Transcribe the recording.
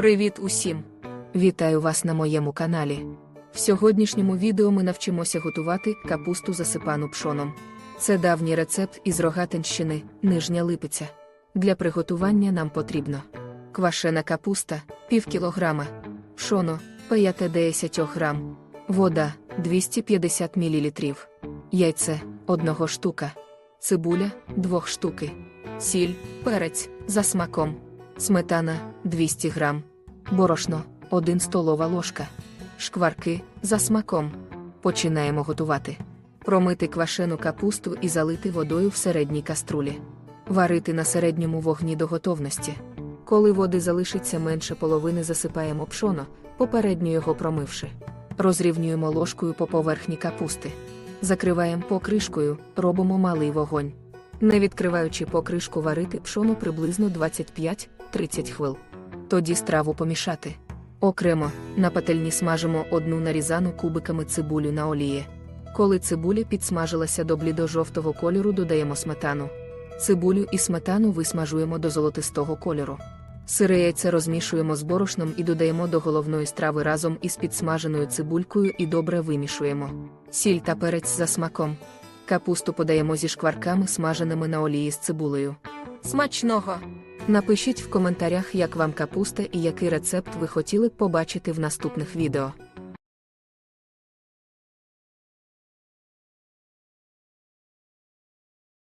Привіт усім! Вітаю вас на моєму каналі. В сьогоднішньому відео ми навчимося готувати капусту засипану пшоном. Це давній рецепт із Рогатинщини, Нижня Липиця. Для приготування нам потрібно квашена капуста пів кілограма, пшоно 5-10 грам, вода 250 мл, яйце 1 штука, цибуля 2 штуки, сіль, перець за смаком, сметана 200 грам, борошно 1 столова ложка, шкварки за смаком. Починаємо готувати. Промити квашену капусту і залити водою в середній каструлі. Варити на середньому вогні до готовності. Коли води залишиться менше половини, засипаємо пшоно, попередньо його промивши. Розрівнюємо ложкою по поверхні капусти. Закриваємо покришкою, робимо малий вогонь. Не відкриваючи покришку, варити пшоно приблизно 25-30 хвил. Тоді страву помішати. Окремо, на пательні смажимо одну нарізану кубиками цибулю на олії. Коли цибуля підсмажилася до блідо-жовтого кольору, додаємо сметану. Цибулю і сметану висмажуємо до золотистого кольору. Сире яйце розмішуємо з борошном і додаємо до головної страви разом із підсмаженою цибулькою і добре вимішуємо. Сіль та перець за смаком. Капусту подаємо зі шкварками, смаженими на олії з цибулею. Смачного! Напишіть в коментарях, як вам капуста і який рецепт ви хотіли б побачити в наступних відео.